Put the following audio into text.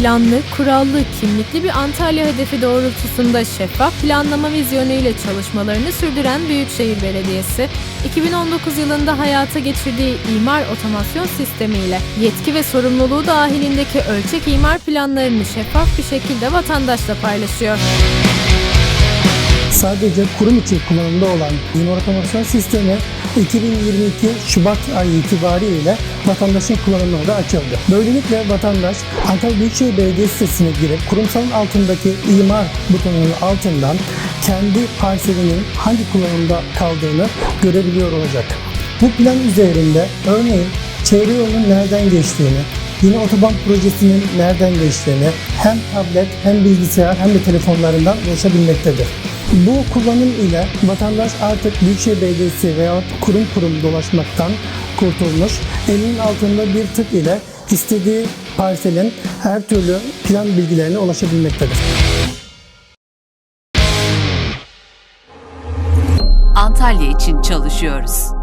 planlı, kurallı, kimlikli bir Antalya hedefi doğrultusunda şeffaf planlama vizyonu ile çalışmalarını sürdüren Büyükşehir Belediyesi, 2019 yılında hayata geçirdiği imar otomasyon sistemiyle yetki ve sorumluluğu dahilindeki ölçek imar planlarını şeffaf bir şekilde vatandaşla paylaşıyor. Sadece kurum içi kullanımda olan imar otomasyon sistemi 2022 Şubat ayı itibariyle vatandaşın kullanımına da açıldı. Böylelikle vatandaş Antalya Büyükşehir Belediyesi sitesine girip kurumsalın altındaki imar butonunun altından kendi parselinin hangi kullanımda kaldığını görebiliyor olacak. Bu plan üzerinde örneğin çevre yolunun nereden geçtiğini, yine otoban projesinin nereden geçtiğini hem tablet hem bilgisayar hem de telefonlarından ulaşabilmektedir. Bu kullanım ile vatandaş artık Büyükşehir Belediyesi veya kurum kurum dolaşmaktan kurtulmuş. Elinin altında bir tık ile istediği parselin her türlü plan bilgilerine ulaşabilmektedir. Antalya için çalışıyoruz.